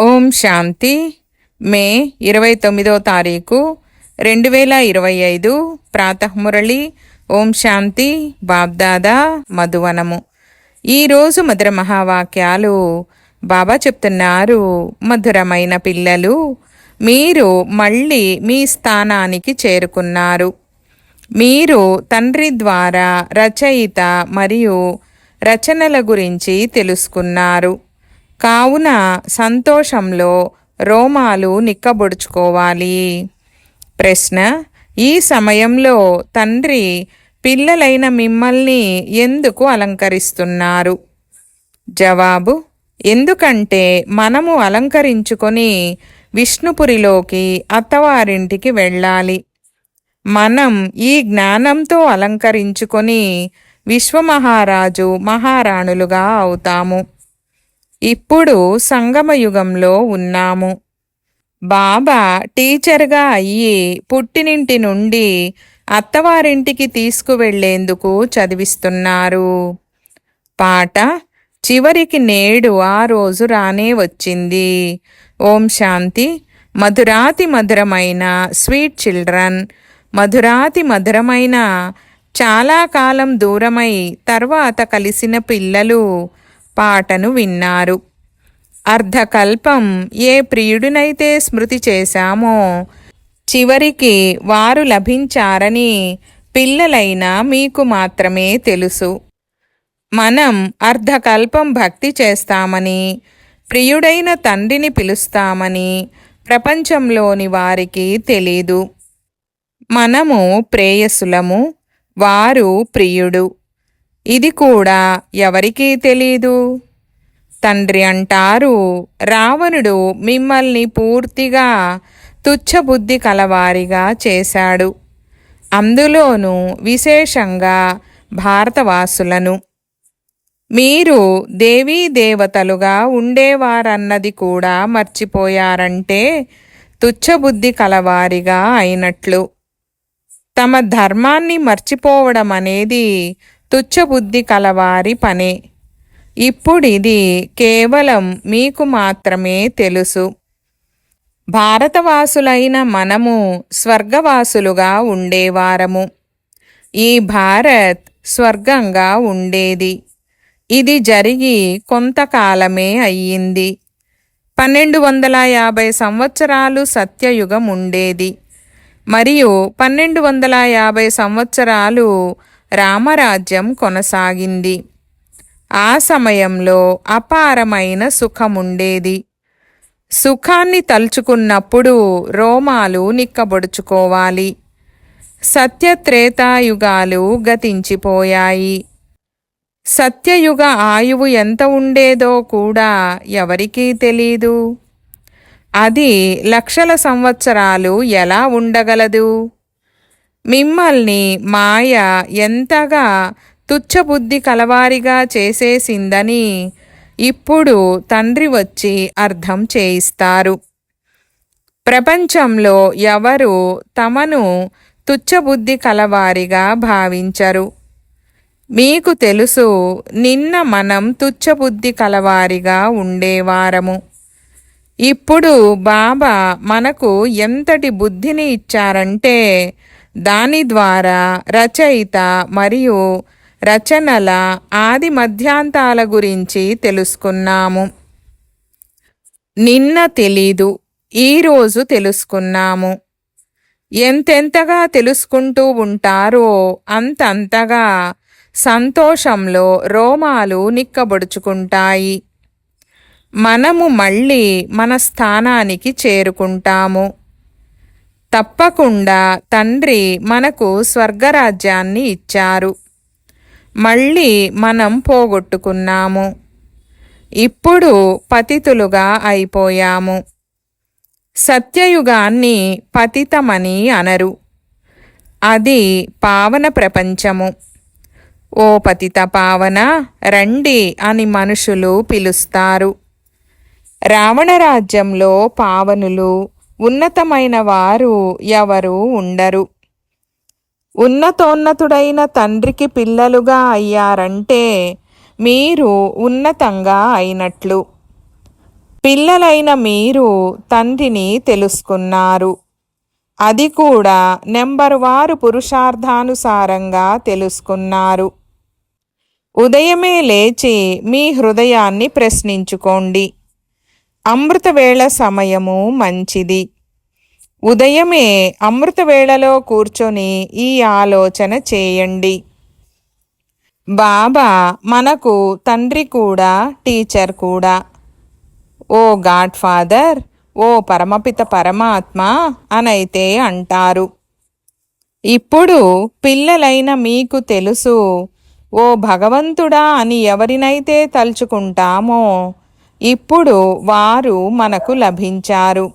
ఓం శాంతి. మే ఇరవై తొమ్మిదో తారీఖు రెండు వేల ఇరవై ఐదు ప్రాతఃమురళి. ఓం శాంతి. బాబ్దాదా మధువనము. ఈరోజు మధుర మహావాక్యాలు బాబా చెప్తున్నారు. మధురమైన పిల్లలు మీరు మళ్ళీ మీ స్థానానికి చేరుకున్నారు. మీరు తండ్రి ద్వారా రచయిత మరియు రచనల గురించి తెలుసుకున్నారు. కావున సంతోషంలో రోమాలు నిక్కబొడుచుకోవాలి. ప్రశ్న ఈ సమయంలో తండ్రి పిల్లలైన మిమ్మల్ని ఎందుకు అలంకరిస్తున్నారు? జవాబు ఎందుకంటే మనము అలంకరించుకొని విష్ణుపురిలోకి అత్తవారింటికి వెళ్ళాలి. మనం ఈ జ్ఞానంతో అలంకరించుకొని విశ్వమహారాజు మహారాణులుగా అవుతాము. ఇప్పుడు సంగమయుగంలో ఉన్నాము. బాబా టీచర్గా అయ్యి పుట్టినింటి నుండి అత్తవారింటికి తీసుకువెళ్ళేందుకు చదివిస్తున్నారు. పాట చివరికి నేడు ఆ రోజు రానే వచ్చింది. ఓం శాంతి. మధురాతి మధురమైన స్వీట్ చిల్డ్రన్. మధురాతి మధురమైన చాలా కాలం దూరమై తర్వాత కలిసిన పిల్లలు పాటను విన్నారు. అర్ధకల్పం ఏ ప్రియుడినైతే స్మృతి చేశామో చివరికి వారు లభించారని పిల్లలైన మీకు మాత్రమే తెలుసు. మనం అర్ధకల్పం భక్తి చేస్తామని ప్రియుడైన తండ్రిని పిలుస్తామని ప్రపంచంలోని వారికి తెలీదు. మనము ప్రేయసులము వారు ప్రియుడు. ఇది కూడా ఎవరికీ తెలీదు. తండ్రి అంటారు రావణుడు మిమ్మల్ని పూర్తిగా తుచ్చబుద్ధి కలవారిగా చేశాడు. అందులోనూ విశేషంగా భారతవాసులను. మీరు దేవీ దేవతలుగా ఉండేవారన్నది కూడా మర్చిపోయారంటే తుచ్చబుద్ధి కలవారిగా అయినట్లు. తమ ధర్మాన్ని మర్చిపోవడం అనేది తుచ్చబుద్ధి కలవారి పనే. ఇప్పుడిది కేవలం మీకు మాత్రమే తెలుసు. భారతవాసులైన మనము స్వర్గవాసులుగా ఉండేవారము ఈ భారత్ స్వర్గంగా ఉండేది. ఇది జరిగి కొంతకాలమే అయ్యింది. పన్నెండు వందల యాభై సంవత్సరాలు సత్యయుగం ఉండేది. మరియు పన్నెండు వందల యాభై సంవత్సరాలు రామరాజ్యం కొనసాగింది. ఆ సమయంలో అపారమైన సుఖముండేది. సుఖాన్ని తలుచుకున్నప్పుడు రోమాలు నిక్కబొడుచుకోవాలి. సత్యత్రేతాయుగాలు గతించిపోయాయి. సత్యయుగ ఆయువు ఎంత ఉండేదో కూడా ఎవరికీ తెలీదు. అది లక్షల సంవత్సరాలు ఎలా ఉండగలదు? మిమ్మల్ని మాయ ఎంతగా తుచ్చబుద్ధి కలవారిగా చేసేసిందని ఇప్పుడు తండ్రి వచ్చి అర్థం చేయిస్తారు. ప్రపంచంలో ఎవరు తమను తుచ్చబుద్ధి కలవారిగా భావించరు. మీకు తెలుసు నిన్న మనం తుచ్చబుద్ధి కలవారిగా ఉండేవారము. ఇప్పుడు బాబా మనకు ఎంతటి బుద్ధిని ఇచ్చారంటే దాని ద్వారా రచయిత మరియు రచనల ఆది మధ్యాంతాల గురించి తెలుసుకున్నాము. నిన్న తెలీదు ఈరోజు తెలుసుకున్నాము. ఎంతెంతగా తెలుసుకుంటూ ఉంటారో అంతంతగా సంతోషంలో రోమాలు నిక్కబొడుచుకుంటాయి. మనము మళ్ళీ మన స్థానానికి చేరుకుంటాము. తప్పకుండా తండ్రి మనకు స్వర్గరాజ్యాన్ని ఇచ్చారు. మళ్ళీ మనం పోగొట్టుకున్నాము. ఇప్పుడు పతితులుగా అయిపోయాము. సత్యయుగాన్ని పతితమని అనరు. అది పావన ప్రపంచము. ఓ పతిత పావన రండి అని మనుషులు పిలుస్తారు. రావణరాజ్యంలో పావనులు ఉన్నతమైన వారు ఎవరు ఉండరు. ఉన్నతోన్నతుడైన తండ్రికి పిల్లలుగా అయ్యారంటే మీరు ఉన్నతంగా అయినట్లు. పిల్లలైన మీరు తండ్రిని తెలుసుకున్నారు. అది కూడా నెంబర్ వారు పురుషార్థానుసారంగా తెలుసుకున్నారు. ఉదయమే లేచి మీ హృదయాన్ని ప్రశ్నించుకోండి. అమృతవేళ సమయము మంచిది. ఉదయమే అమృతవేళలో కూర్చొని ఈ ఆలోచన చేయండి. బాబా మనకు తండ్రి కూడా టీచర్ కూడా. ఓ గాడ్ ఫాదర్ ఓ పరమపిత పరమాత్మ అనైతే అంటారు. ఇప్పుడు పిల్లలైన మీకు తెలుసు ఓ భగవంతుడా అని ఎవరినైతే తలుచుకుంటామో ఇప్పుడు వారు మనకు లభించారు.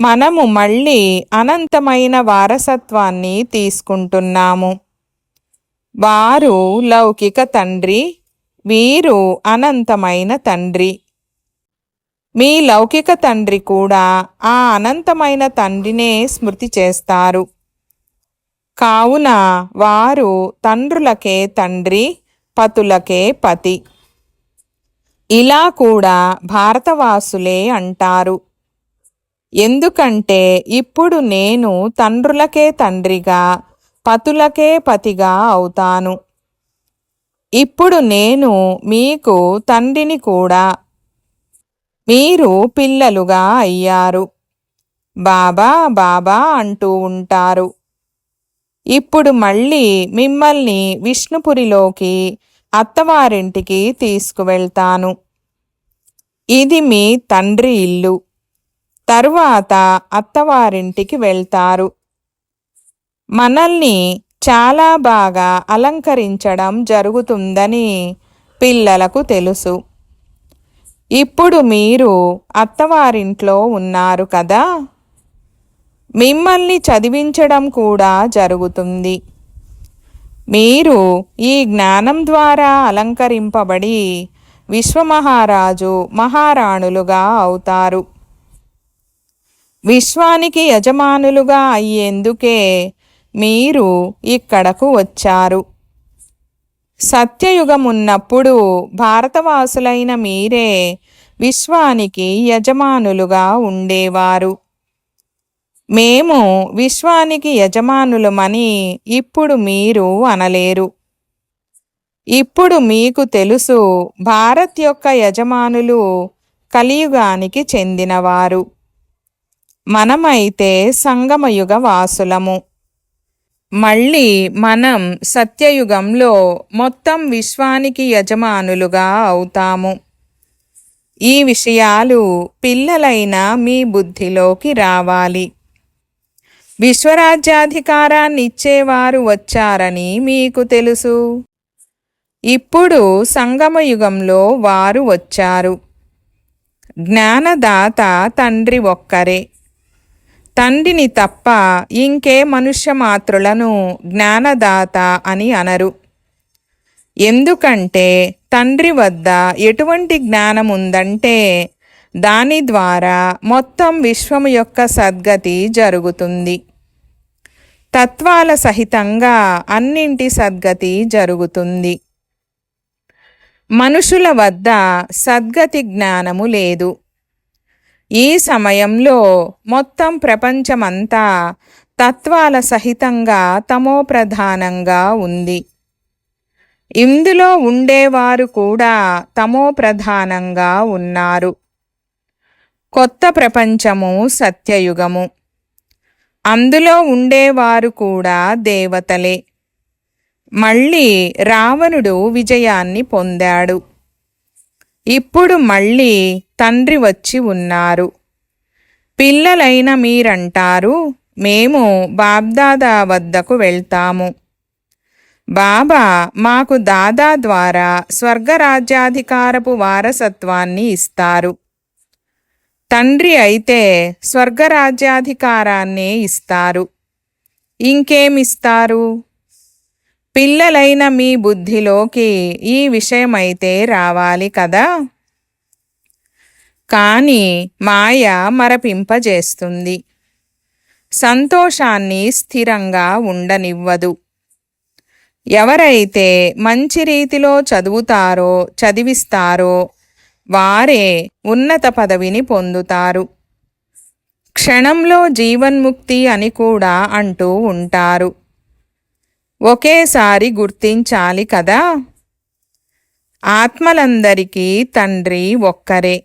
మనము మళ్ళీ అనంతమైన వారసత్వాన్ని తీసుకుంటున్నాము. వారు లౌకిక తండ్రి వీరు అనంతమైన తండ్రి. మీ లౌకిక తండ్రి కూడా ఆ అనంతమైన తండ్రినే స్మృతి చేస్తారు. కావున వారు తండ్రులకే తండ్రి పతులకే పతి. ఇలా కూడా భారతవాసులే అంటారు. ఎందుకంటే ఇప్పుడు నేను తండ్రులకే తండ్రిగా పతులకే పతిగా అవుతాను. ఇప్పుడు నేను మీకు తండ్రిని కూడా. మీరు పిల్లలుగా అయ్యారు. బాబా బాబా అంటూ ఉంటారు. ఇప్పుడు మళ్ళీ మిమ్మల్ని విష్ణుపురిలోకి అత్తవారింటికి తీసుకువెళ్తాను. ఇది మీ తండ్రి ఇల్లు. తరువాత అత్తవారింటికి వెళ్తారు. మనల్ని చాలా బాగా అలంకరించడం జరుగుతుందని పిల్లలకు తెలుసు. ఇప్పుడు మీరు అత్తవారింట్లో ఉన్నారు కదా? మిమ్మల్ని చదివించడం కూడా జరుగుతుంది. మీరు ఈ జ్ఞానం ద్వారా అలంకరింపబడి విశ్వమహారాజు మహారాణులుగా అవుతారు. విశ్వానికి యజమానులుగా అయ్యేందుకే మీరు ఇక్కడకు వచ్చారు. సత్యయుగమున్నప్పుడు భారతవాసులైన మీరే విశ్వానికి యజమానులుగా ఉండేవారు. మేము విశ్వానికి యజమానులమని ఇప్పుడు మీరు అనలేరు. ఇప్పుడు మీకు తెలుసు భారత్ యొక్క యజమానులు కలియుగానికి చెందినవారు. మనమైతే సంగమయుగ వాసులము మళ్ళీ మనం సత్యయుగంలో మొత్తం విశ్వానికి యజమానులుగా అవుతాము. ఈ విషయాలు పిల్లలైన మీ బుద్ధిలోకి రావాలి. విశ్వరాజ్యాధికారాన్ని ఇచ్చేవారు వచ్చారని మీకు తెలుసు. ఇప్పుడు సంగమయుగంలో వారు వచ్చారు. జ్ఞానదాత తండ్రి ఒక్కరే. తండ్రిని తప్ప ఇంకే మనుష్య మాత్రులను జ్ఞానదాత అని అనరు. ఎందుకంటే తండ్రి వద్ద ఎటువంటి జ్ఞానం ఉందంటే దాని ద్వారా మొత్తం విశ్వం యొక్క సద్గతి జరుగుతుంది. తత్వాల సహితంగా అన్నింటి సద్గతి జరుగుతుంది. మనుషుల వద్ద సద్గతి జ్ఞానము లేదు. ఈ సమయంలో మొత్తం ప్రపంచమంతా తత్వాల సహితంగా తమో ప్రధానంగా ఉంది. ఇందులో ఉండేవారు కూడా తమో ప్రధానంగా ఉన్నారు. కొత్త ప్రపంచము సత్యయుగము. అందులో ఉండేవారు కూడా దేవతలే. మళ్ళీ రావణుడు విజయాన్ని పొందాడు. ఇప్పుడు మళ్ళీ తండ్రి వచ్చి ఉన్నారు. పిల్లలైన మీరంటారు మేము బాబ్దాదా వద్దకు వెళ్తాము. బాబా మాకు దాదా ద్వారా స్వర్గరాజ్యాధికారపు వారసత్వాన్ని ఇస్తారు. తండ్రి అయితే స్వర్గరాజ్యాధికారాన్నే ఇస్తారు. ఇంకేమిస్తారు? పిల్లలైన మీ బుద్ధిలోకి ఈ విషయమైతే రావాలి కదా? కానీ మాయ మరపింపజేస్తుంది. సంతోషాన్ని స్థిరంగా ఉండనివ్వదు. ఎవరైతే మంచి రీతిలో చదువుతారో చదివిస్తారో వారే ఉన్నత పదవిని పొందుతారు. క్షణంలో జీవన్ముక్తి అని కూడా అంటూ ఉంటారు. ఒకేసారి గుర్తించాలి కదా? ఆత్మలందరికీ తండ్రి ఒక్కరే.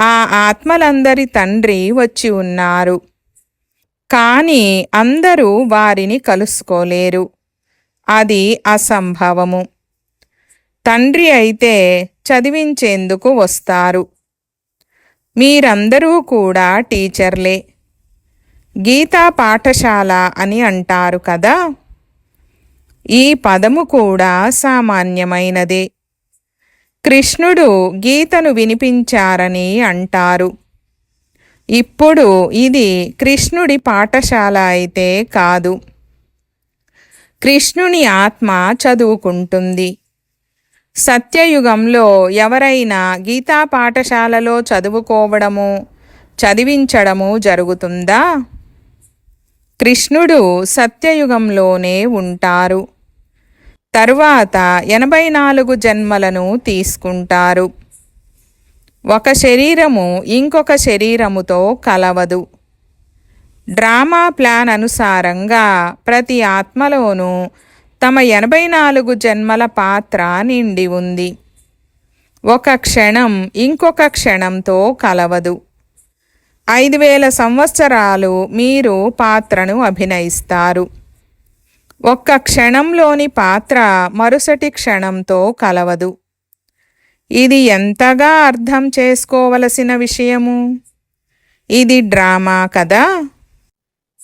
ఆ ఆత్మలందరి తండ్రి వచ్చి ఉన్నారు. కానీ అందరూ వారిని కలుసుకోలేరు. అది అసంభవము. తండ్రి అయితే చదివించేందుకు వస్తారు. మీరందరూ కూడా టీచర్లే. గీతా పాఠశాల అని అంటారు కదా? ఈ పదము కూడా సామాన్యమైనదే. కృష్ణుడు గీతను వినిపించారని అంటారు. ఇప్పుడు ఇది కృష్ణుడి పాఠశాల అయితే కాదు. కృష్ణుని ఆత్మ చదువుకుంటుంది. సత్యయుగంలో ఎవరైనా గీతా పాఠశాలలో చదువుకోవడము చదివించడము జరుగుతుందా? కృష్ణుడు సత్యయుగంలోనే ఉంటారు. తరువాత ఎనభై నాలుగు జన్మలను తీసుకుంటారు. ఒక శరీరము ఇంకొక శరీరముతో కలవదు. డ్రామా ప్లాన్ అనుసారంగా ప్రతి ఆత్మలోనూ తమ ఎనభై నాలుగు జన్మల పాత్ర నిండి ఉంది. ఒక క్షణం ఇంకొక క్షణంతో కలవదు. ఐదు వేల సంవత్సరాలు మీరు పాత్రను అభినయిస్తారు. ఒక్క క్షణంలోని పాత్ర మరుసటి క్షణంతో కలవదు. ఇది ఎంతగా అర్థం చేసుకోవలసిన విషయము? ఇది డ్రామా కదా?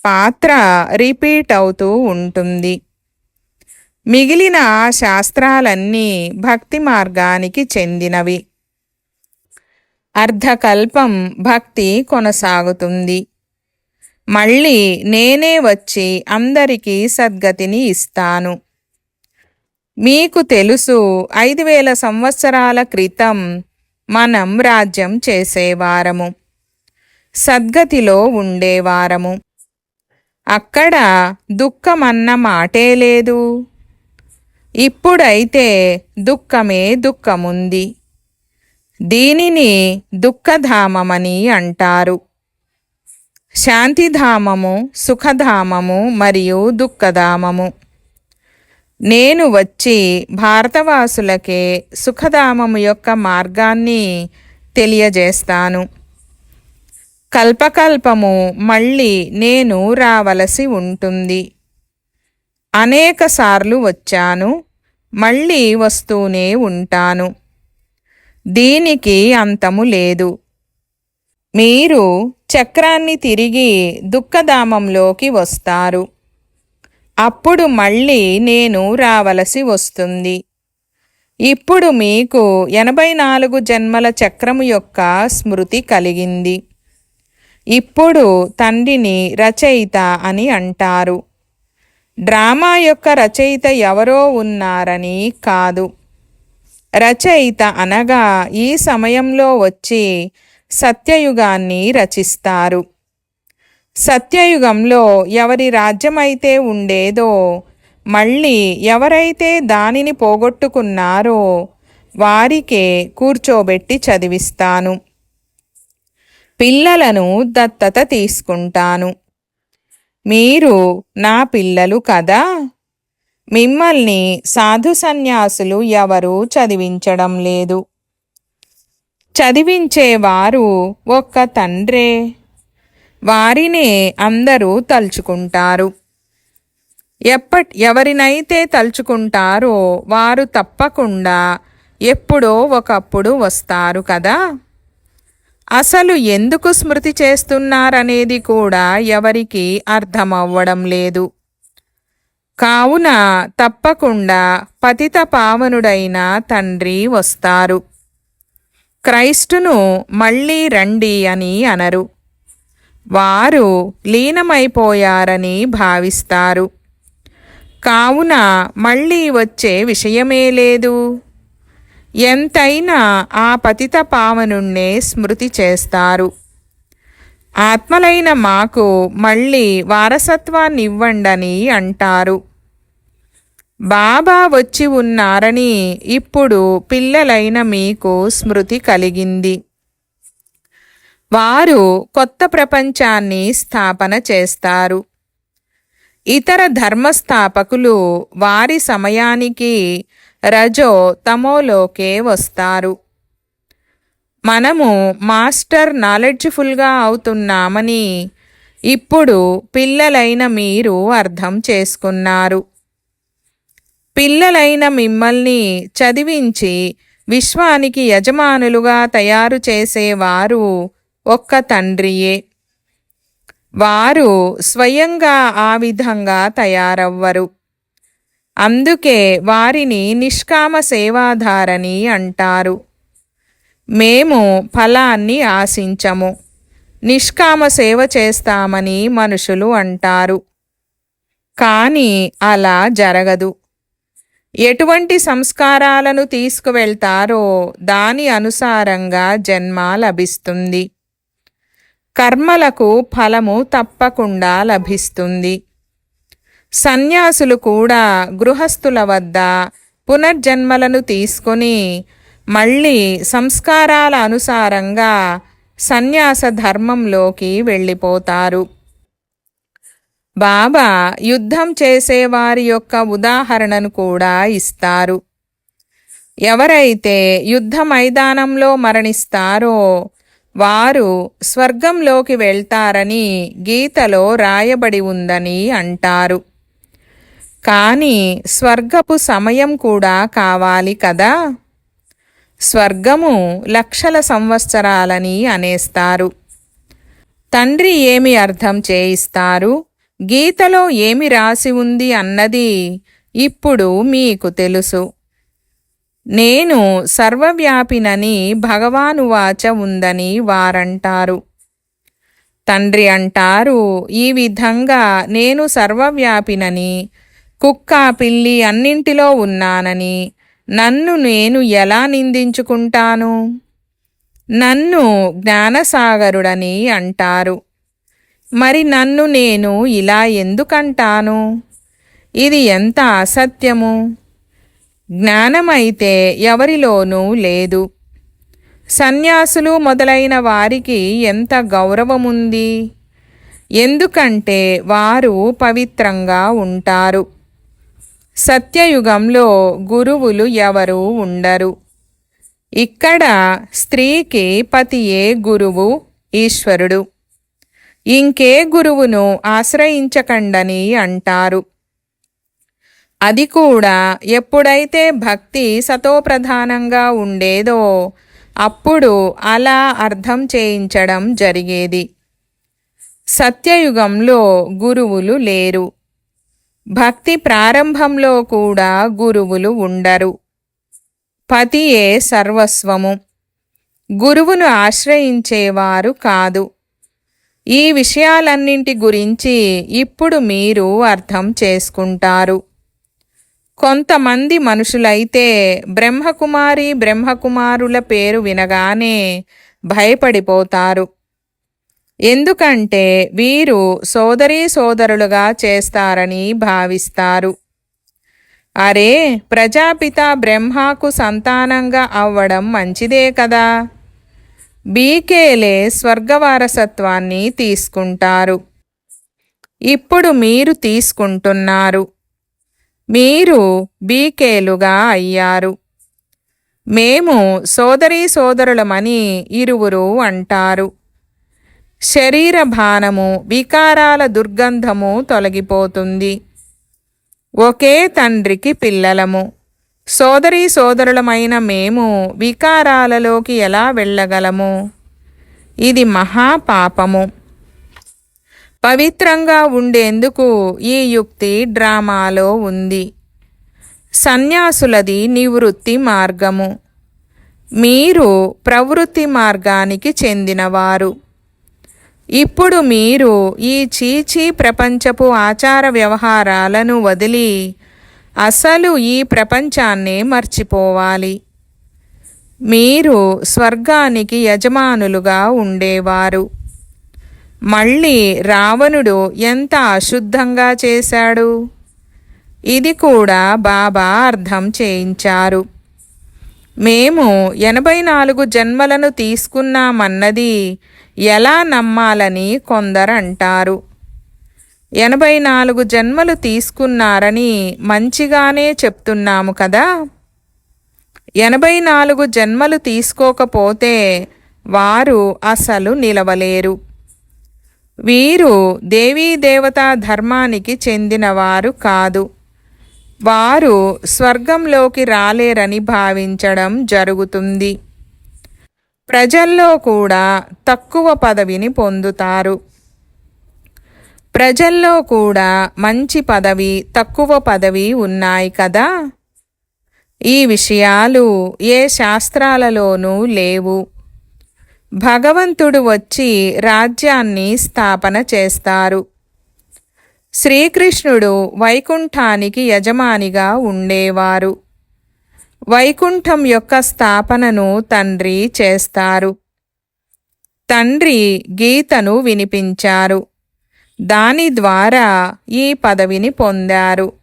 పాత్ర రిపీట్ అవుతూ ఉంటుంది. మిగిలిన శాస్త్రాలన్నీ భక్తి మార్గానికి చెందినవి. అర్ధకల్పం భక్తి కొనసాగుతుంది. మళ్ళీ నేనే వచ్చి అందరికీ సద్గతిని ఇస్తాను. మీకు తెలుసు ఐదు వేల సంవత్సరాల క్రితం మనం రాజ్యం చేసేవారము. సద్గతిలో ఉండేవారము. అక్కడ దుఃఖమన్న మాటే లేదు. ఇప్పుడైతే దుఃఖమే దుఃఖముంది. దీనిని దుఃఖధామమని అంటారు. శాంతిధామము సుఖధామము మరియు దుఃఖధామము. నేను వచ్చి భారతవాసులకే సుఖధామము యొక్క మార్గాన్ని తెలియజేస్తాను. కల్పకల్పము మళ్ళీ నేను రావలసి ఉంటుంది. అనేకసార్లు వచ్చాను మళ్ళీ వస్తూనే ఉంటాను. దీనికి అంతము లేదు. మీరు చక్రాన్ని తిరిగి దుఃఖధామంలోకి వస్తారు. అప్పుడు మళ్ళీ నేను రావలసి వస్తుంది. ఇప్పుడు మీకు ఎనభై నాలుగు జన్మల చక్రము యొక్క స్మృతి కలిగింది. ఇప్పుడు తండ్రిని రచయిత అని అంటారు. డ్రామా యొక్క రచయిత ఎవరో ఉన్నారని కాదు. రచయిత అనగా ఈ సమయంలో వచ్చి సత్యయుగాన్ని రచిస్తారు. సత్యయుగంలో ఎవరి రాజ్యమైతే ఉండేదో మళ్ళీ ఎవరైతే దానిని పోగొట్టుకున్నారో వారికే కూర్చోబెట్టి చదివిస్తాను. పిల్లలను దత్తత తీసుకుంటాను. మీరు నా పిల్లలు కదా? మిమ్మల్ని సాధు సన్యాసులు ఎవరూ చదివించడం లేదు. చదివించేవారు ఒక్క తండ్రే. వారినే అందరూ తలుచుకుంటారు. ఎప్పటి ఎవరినైతే తలుచుకుంటారో వారు తప్పకుండా ఎప్పుడో ఒకప్పుడు వస్తారు కదా? అసలు ఎందుకు స్మృతి చేస్తున్నారనేది కూడా ఎవరికి అర్థమవ్వడం లేదు. కావున తప్పకుండా పతిత పావనుడైన తండ్రి వస్తారు. క్రైస్టును మళ్ళీ రండి అని అనరు. వారు లీనమైపోయారని భావిస్తారు. కావున మళ్ళీ వచ్చే విషయమే లేదు. ఎంతైనా ఆ పతిత పావనుణ్ణే స్మృతి చేస్తారు. ఆత్మలైన మాకు మళ్ళీ వారసత్వాన్ని ఇవ్వండని అంటారు. బాబా వచ్చి ఉన్నారని ఇప్పుడు పిల్లలైన మీకు స్మృతి కలిగింది. వారు కొత్త ప్రపంచాన్ని స్థాపన చేస్తారు. ఇతర ధర్మస్థాపకులు వారి సమయానికి రజో తమోలోకే వస్తారు. మనము మాస్టర్ నాలెడ్జ్ఫుల్గా అవుతున్నామని ఇప్పుడు పిల్లలైన మీరు అర్థం చేసుకున్నారు. పిల్లలైన మిమ్మల్ని చదివించి విశ్వానికి యజమానులుగా తయారు చేసేవారు ఒక్క తండ్రియే. వారు స్వయంగా ఆ విధంగా తయారవ్వరు. అందుకే వారిని నిష్కామ సేవాధారని అంటారు. మేము ఫలాన్ని ఆశించము. నిష్కామ సేవ చేస్తామని మనుషులు అంటారు. కానీ అలా జరగదు. ఎటువంటి సంస్కారాలను తీసుకువెళ్తారో దాని అనుసారంగా జన్మ లభిస్తుంది. కర్మలకు ఫలము తప్పకుండా లభిస్తుంది. సన్యాసులు కూడా గృహస్థుల వద్ద పునర్జన్మలను తీసుకొని మళ్ళీ సంస్కారాల అనుసారంగా సన్యాస ధర్మంలోకి వెళ్ళిపోతారు. బాబా యుద్ధం చేసేవారి యొక్క ఉదాహరణను కూడా ఇస్తారు. ఎవరైతే యుద్ధ మైదానంలో మరణిస్తారో వారు స్వర్గంలోకి వెళ్తారని గీతలో రాయబడి ఉందని అంటారు. కానీ స్వర్గపు సమయం కూడా కావాలి కదా? స్వర్గము లక్షల సంవత్సరాలని అనేస్తారు. తండ్రి ఏమి అర్థం చేయిస్తారు? గీతలో ఏమి రాసి ఉంది అన్నది ఇప్పుడు మీకు తెలుసు. నేను సర్వవ్యాపినని భగవానువాచ ఉందని వారంటారు. తండ్రి అంటారు ఈ విధంగా నేను సర్వవ్యాపినని కుక్క పిల్లి అన్నింటిలో ఉన్నానని నన్ను నేను ఎలా నిందించుకుంటాను? నన్ను జ్ఞానసాగరుడని అంటారు. మరి నన్ను నేను ఇలా ఎందుకంటాను? ఇది ఎంత అసత్యము? జ్ఞానమైతే ఎవరిలోనూ లేదు. సన్యాసులు మొదలైన వారికి ఎంత గౌరవముంది? ఎందుకంటే వారు పవిత్రంగా ఉంటారు. సత్యయుగంలో గురువులు ఎవరు ఉండరు. ఇక్కడ స్త్రీకి పతియే గురువు ఈశ్వరుడు. ఇంకే గురువును ఆశ్రయించకండని అంటారు. అది కూడా ఎప్పుడైతే భక్తి సతోప్రధానంగా ఉండేదో అప్పుడు అలా అర్థం చేయించడం జరిగేది. సత్యయుగంలో గురువులు లేరు. భక్తి ప్రారంభంలో కూడా గురువులు ఉండరు. పతియే సర్వస్వము. గురువును ఆశ్రయించేవారు కాదు. ఈ విషయాలన్నింటి గురించి ఇప్పుడు మీరు అర్థం చేసుకుంటారు. కొంతమంది మనుషులైతే బ్రహ్మకుమారి బ్రహ్మకుమారుల పేరు వినగానే భయపడిపోతారు. ఎందుకంటే వీరు సోదరీ సోదరులుగా చేస్తారని భావిస్తారు. అరే ప్రజాపిత బ్రహ్మకు సంతానంగా అవ్వడం మంచిదే కదా? బీకేలే స్వర్గవారసత్వాన్ని తీసుకుంటారు. ఇప్పుడు మీరు తీసుకుంటున్నారు. మీరు బీకేలుగా అయ్యారు. మేము సోదరీ సోదరులమని ఇరువురు అంటారు. శరీర భానము వికారాల దుర్గంధము తొలగిపోతుంది. ఒకే తండ్రికి పిల్లలము. సోదరీ సోదరులమైన మేము వికారాలలోకి ఎలా వెళ్ళగలము? ఇది మహాపాపము పవిత్రంగా ఉండేందుకు ఈ యుక్తి డ్రామాలో ఉంది. సన్యాసులది నివృత్తి మార్గము. మీరు ప్రవృత్తి మార్గానికి చెందినవారు. ఇప్పుడు మీరు ఈ చీచీ ప్రపంచపు ఆచార వ్యవహారాలను వదిలి అసలు ఈ ప్రపంచాన్నే మర్చిపోవాలి. మీరు స్వర్గానికి యజమానులుగా ఉండేవారు. మళ్ళీ రావణుడు ఎంత అశుద్ధంగా చేశాడు? ఇది కూడా బాబా అర్థం చేయించారు. మేము ఎనభై నాలుగు జన్మలను తీసుకున్నామన్నది ఎలా నమ్మాలని కొందరంటారు. ఎనభై నాలుగు జన్మలు తీసుకున్నారని మంచిగానే చెప్తున్నాము కదా. ఎనభై నాలుగు జన్మలు తీసుకోకపోతే వారు అసలు నిలవలేరు. వీరు దేవీ దేవతా ధర్మానికి చెందినవారు కాదు. వారు స్వర్గంలోకి రాలేరని భావించడం జరుగుతుంది. ప్రజల్లో కూడా తక్కువ పదవిని పొందుతారు. ప్రజల్లో కూడా మంచి పదవి తక్కువ పదవి ఉన్నాయి కదా? ఈ విషయాలు ఏ శాస్త్రాలలోనూ లేవు. భగవంతుడు వచ్చి రాజ్యాన్ని స్థాపన చేస్తారు. శ్రీకృష్ణుడు వైకుంఠానికి యజమానిగా ఉండేవారు. వైకుంఠం యొక్క స్థాపనను తండ్రి చేస్తారు. తండ్రి గీతను వినిపించారు. దాని ద్వారా ఈ పదవిని పొందారు.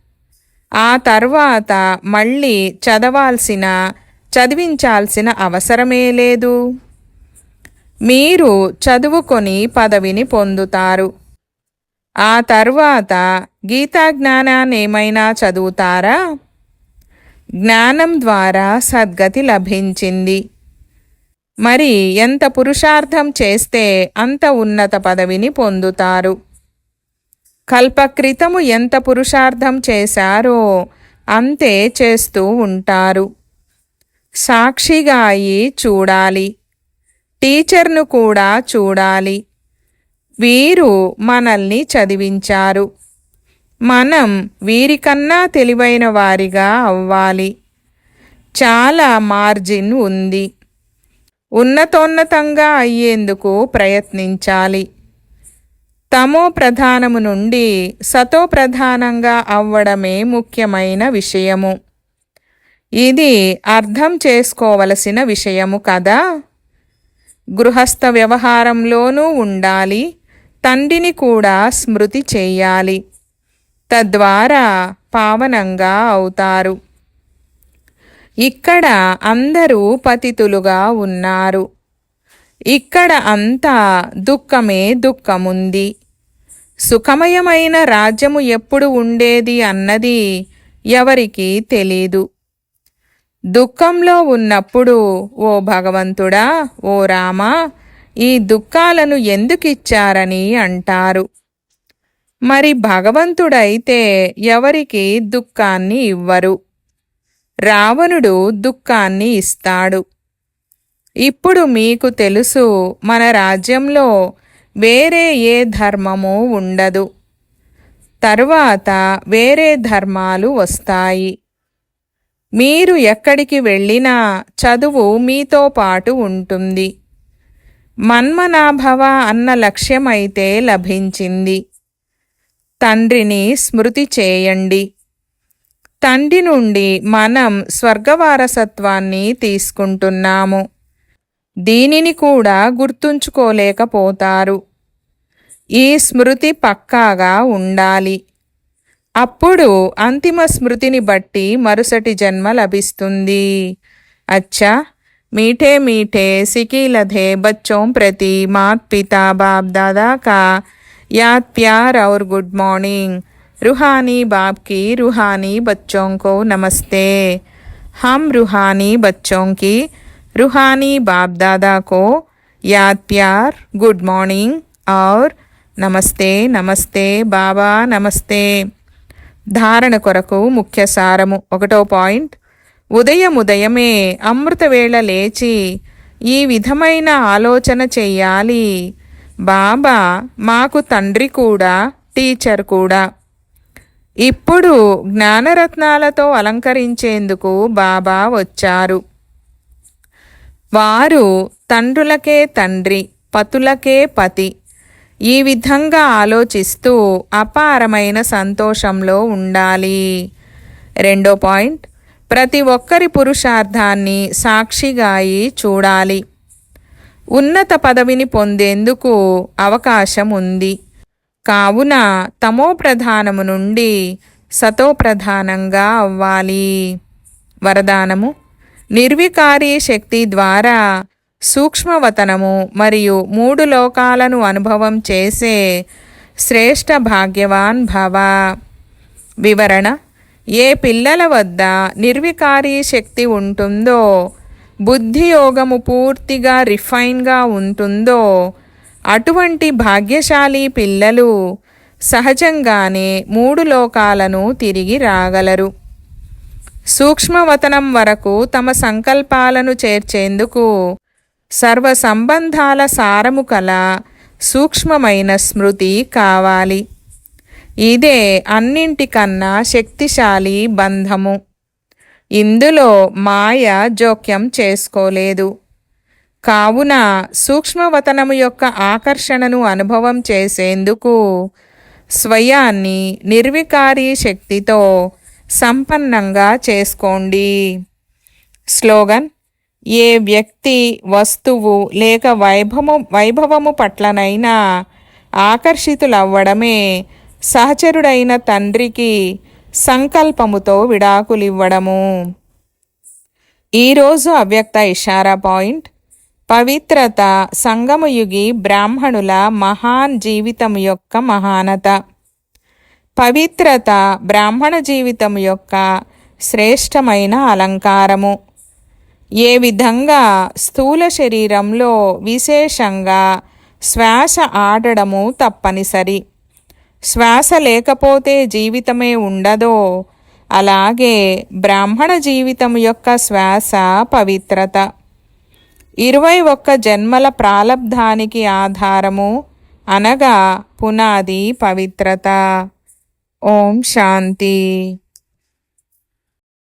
ఆ తర్వాత మళ్ళీ చదవాల్సిన చదివించాల్సిన అవసరమే లేదు. మీరు చదువుకొని పదవిని పొందుతారు. ఆ తర్వాత గీతాజ్ఞానాన్ని ఏమైనా చదువుతారా? జ్ఞానం ద్వారా సద్గతి లభించింది. మరి ఎంత పురుషార్థం చేస్తే అంత ఉన్నత పదవిని పొందుతారు? కల్పక్రితము ఎంత పురుషార్థం చేశారో అంతే చేస్తూ ఉంటారు. సాక్షిగా అయి చూడాలి. టీచర్ను కూడా చూడాలి. వీరు మనల్ని చదివించారు. మనం వీరికన్నా తెలివైన వారిగా అవ్వాలి. చాలా మార్జిన్ ఉంది. ఉన్నతోన్నతంగా అయ్యేందుకు ప్రయత్నించాలి. తమో ప్రధానము నుండి సతో ప్రధానంగా అవ్వడమే ముఖ్యమైన విషయము. ఇది అర్థం చేసుకోవలసిన విషయము కదా? గృహస్థ వ్యవహారంలోనూ ఉండాలి. తండ్రిని కూడా స్మృతి చేయాలి. తద్వారా పావనంగా అవుతారు. ఇక్కడ అందరూ పతితులుగా ఉన్నారు. ఇక్కడ అంతా దుఃఖమే దుఃఖముంది. సుఖమయమైన రాజ్యము ఎప్పుడు ఉండేది అన్నది ఎవరికీ తెలీదు. దుఃఖంలో ఉన్నప్పుడు ఓ భగవంతుడా ఓ రామా ఈ దుఃఖాలను ఎందుకిచ్చారని అంటారు. మరి భగవంతుడైతే ఎవరికి దుఃఖాన్ని ఇవ్వరు? రావణుడు దుఃఖాన్ని ఇస్తాడు. ఇప్పుడు మీకు తెలుసు మన రాజ్యంలో వేరే ఏ ధర్మము ఉండదు. తరువాత వేరే ధర్మాలు వస్తాయి. మీరు ఎక్కడికి వెళ్ళినా చదువు మీతో పాటు ఉంటుంది. మన్మనాభవ అన్న లక్ష్యమైతే లభించింది. తండ్రిని స్మృతి చేయండి. తండ్రి నుండి మనం స్వర్గవారసత్వాన్ని తీసుకుంటున్నాము. దీనిని కూడా గుర్తుంచుకోలేకపోతారు. ఈ స్మృతి పక్కాగా ఉండాలి. అప్పుడు అంతిమ స్మృతిని బట్టి మరుసటి జన్మ లభిస్తుంది. అచ్చా! మీఠే మీఠే సికీలధే బచ్చోం ప్రతి మాత్ పితా బాప్ దాదాకా యాద్ ప్యార్ और गुड मॉर्निंग रूहानी बाप की रूहानी बच्चों को नमस्ते हम रूहानी बच्चों की रूहानी बाप दादा को याद प्यार गुड मॉर्निंग और నమస్తే నమస్తే బాబా నమస్తే ధారణ కొరకు ముఖ్య సారము ఒకటో పాయింట్ ఉదయం ఉదయమే అమృతవేళ లేచి ఈ విధమైన ఆలోచన చెయ్యాలి బాబా మాకు తండ్రి కూడా టీచర్ కూడా. ఇప్పుడు జ్ఞానరత్నాలతో అలంకరించేందుకు బాబా వచ్చారు. వారు తండ్రులకే తండ్రి పతులకే పతి. ఈ విధంగా ఆలోచిస్తూ అపారమైన సంతోషంలో ఉండాలి. రెండో పాయింట్ ప్రతి ఒక్కరి పురుషార్థాన్ని సాక్షిగాయి చూడాలి. ఉన్నత పదవిని పొందేందుకు అవకాశం ఉంది కావున తమో ప్రధానము నుండి సతో ప్రధానంగా అవ్వాలి. వరదానము నిర్వికారి శక్తి ద్వారా సూక్ష్మవతనము మరియు మూడు లోకాలను అనుభవం చేసే శ్రేష్ఠ భాగ్యవాన్ భవ. వివరణ ఏ పిల్లల వద్ద నిర్వికారి శక్తి ఉంటుందో బుద్ధి యోగము పూర్తిగా రిఫైన్గా ఉంటుందో అటువంటి భాగ్యశాలి పిల్లలు సహజంగానే మూడు లోకాలను తిరిగి రాగలరు. సూక్ష్మవతనం వరకు తమ సంకల్పాలను చేర్చేందుకు సర్వ సంబంధాల సారము కల సూక్ష్మమైన స్మృతి కావాలి. ఇదే అన్నింటికన్నా శక్తిశాలి బంధము. ఇందులో మాయ జోక్యం చేసుకోలేదు. కావున సూక్ష్మవతనము యొక్క ఆకర్షణను అనుభవం చేసేందుకు స్వయాన్ని నిర్వికారి శక్తితో సంపన్నంగా చేసుకోండి. స్లోగన్ ఏ వ్యక్తి వస్తువు లేక వైభవము వైభవము పట్లనైనా ఆకర్షితులవ్వడమే సహచరుడైన తండ్రికి సంకల్పముతో విడాకులివ్వడము. ఈరోజు అవ్యక్త ఇషారా పాయింట్. పవిత్రత సంగమయుగి బ్రాహ్మణుల మహాన్ జీవితం యొక్క మహానత. పవిత్రత బ్రాహ్మణ జీవితం యొక్క శ్రేష్టమైన అలంకారము. ఏ విధంగా స్థూల శరీరంలో విశేషంగా శ్వాస ఆడడము తప్పనిసరి. శ్వాస లేకపోతే జీవితమే ఉండదో అలాగే బ్రాహ్మణ జీవితం యొక్క శ్వాస పవిత్రత. ఇరవై ఒక్క జన్మల ప్రాలబ్ధానికి ఆధారము అనగా పునాది పవిత్రత. ఓం శాంతి.